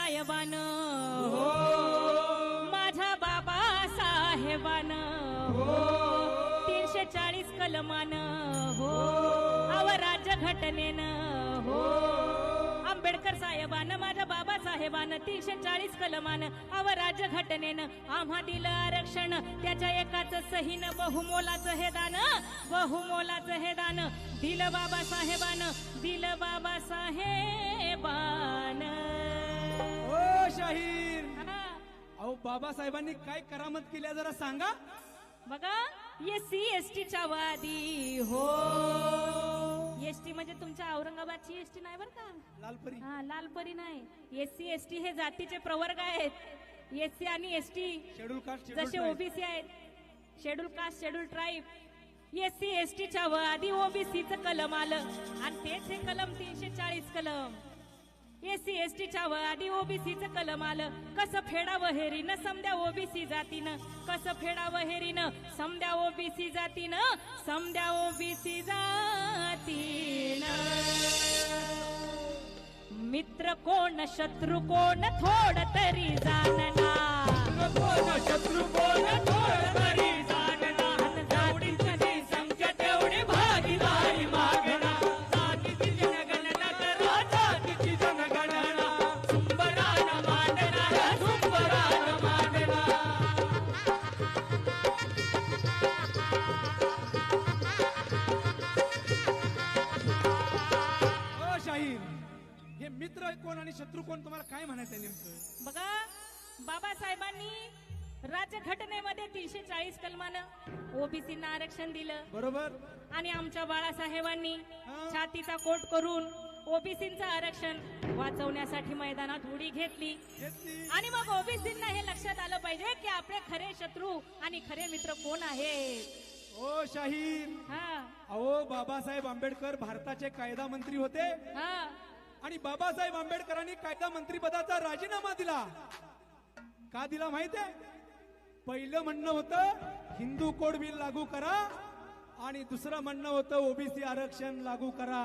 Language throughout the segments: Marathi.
साहेबान. हो. माझ्या हो. हो. बाबा साहेबान. तीनशे चाळीस कलमान. राज्य हो. आंबेडकर साहेबान माझ्या बाबा साहेबान तीनशे चाळीस कलमान. अव राज्य घटनेनं आम्हा दिलं आरक्षण. त्याच्या एकाच सहीन बहुमोलाचं हे दान. बहुमोलाचं हे दान. दिलं बाबा साहेबान दिलं बाबा साहेब. हा. अहो बाबासाहेबांनी काय करामत केल्या जरा सांगा. बघा एस सी एस टीच्या वादी हो. एस टी म्हणजे तुमच्या औरंगाबादची एस टी नाही बरं का? लालपरी. हा लालपरी नाही. एस सी एस टी हे जातीचे प्रवर्ग आहेत. एस सी आणि एस टी शेड्यूल कास्ट जसे ओबीसी आहेत. Schedule caste schedule tribe. S C S टीच्या व आधी ओबीसीचं कलम आलं. आणि तेच हे कलम तीनशे चाळीस कलम. एस सी एस टीच्या व आधी ओबीसीचं कलम आलं. कसं फेडावं हेरीनं समद्या ओबीसी जातीनं? कसं फेडावं हेरीनं समद्या ओबीसी जातीनं? समद्या ओबीसी जातीनं. मित्र कोण शत्रू कोण थोड तरी जाणना शत्रू कोण थोड तरी शाहीर हे मित्र कोण आणि शत्रू कोण तुम्हाला काय म्हणायचं आहे नेमकं? बघा बाबासाहेबांनी राज्य घटनेमध्ये तीनशे चाळीस कलमानं ओबीसींना आरक्षण दिलं. बरोबर. आणि आमच्या बाळासाहेबांनी. छातीचा कोट करून ओबीसींचं आरक्षण वाचवण्यासाठी मैदानात उडी घेतली. घेतली. आणि मग ओबीसींना हे लक्षात आलं पाहिजे की आपले खरे शत्रू आणि खरे मित्र कोण आहेत? ओ शाहीर हा. अहो बाबासाहेब आंबेडकर भारताचे कायदा मंत्री होते. हा. आणि बाबासाहेब आंबेडकरांनी कायदा मंत्री पदाचा राजीनामा दिला. का दिला माहितीये पहिलं म्हणणं होतं हिंदू कोड बिल लागू करा आणि दुसरं म्हणणं होतं ओबीसी आरक्षण लागू करा.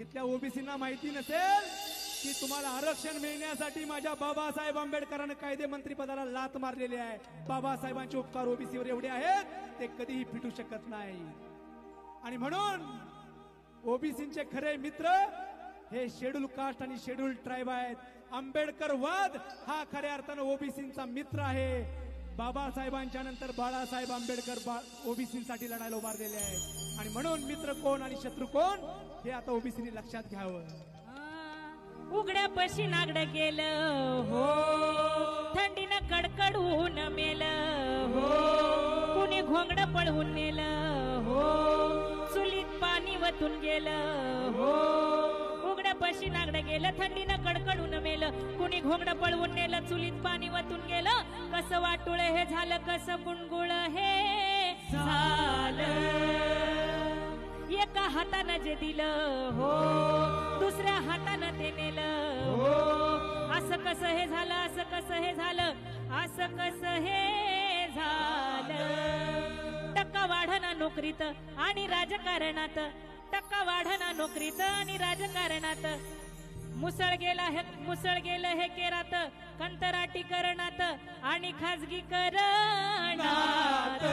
इथल्या ओबीसीना माहिती नसेल की तुम्हाला आरक्षण मिळण्यासाठी माझ्या बाबासाहेब आंबेडकरांनी कायदे मंत्री पदाला लात मारलेली आहे. बाबासाहेबांचे उपकार ओबीसीवर एवढे आहेत ते कधीही फिटू शकत नाही. आणि म्हणून ओबीसीचे खरे मित्र हे शेड्यूल कास्ट आणि शेड्यूल ट्राईब आहेत. आंबेडकर वाद हा खऱ्या अर्थानं ओबीसीचा मित्र आहे. बाबासाहेबांच्या नंतर बाळासाहेब आंबेडकर ओबीसीसाठी लढायला उभारलेले आहेत. आणि म्हणून मित्र कोण आणि शत्रू कोण हे आता ओबीसीनी लक्षात घ्यावं. उघड्या पशी नागड गेलं हो. थंडीनं कडकडून मेलं हो. कुणी घोंगड पळवून नेलं हो. चुलीत पाणी वतून गेलं हो. उघड्या पशी नागड गेलं थंडीनं कडकडून मेलं. कुणी घोंगड पळवून नेलं चुलीत पाणी वतून गेलं. कसं वाटुळ हे झालं कसं गुणगुळ हे झालं. एका हातानं जे दिलं हो. नोकरीत आणि राजकारणात. टक्का वाढना नोकरीत आणि राजकारणात. मुसळ गेला हे मुसळ गेलं हे केरात. कंतराटी करणात आणि खाजगी करणात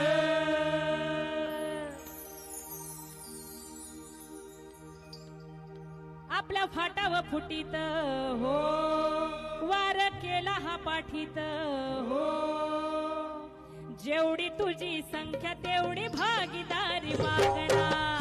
आपल्या फाटाव फुटीत हो. वार केला हा पाठीत हो. जेवढी तुझी संख्या तेवढी भागीदारी मागणार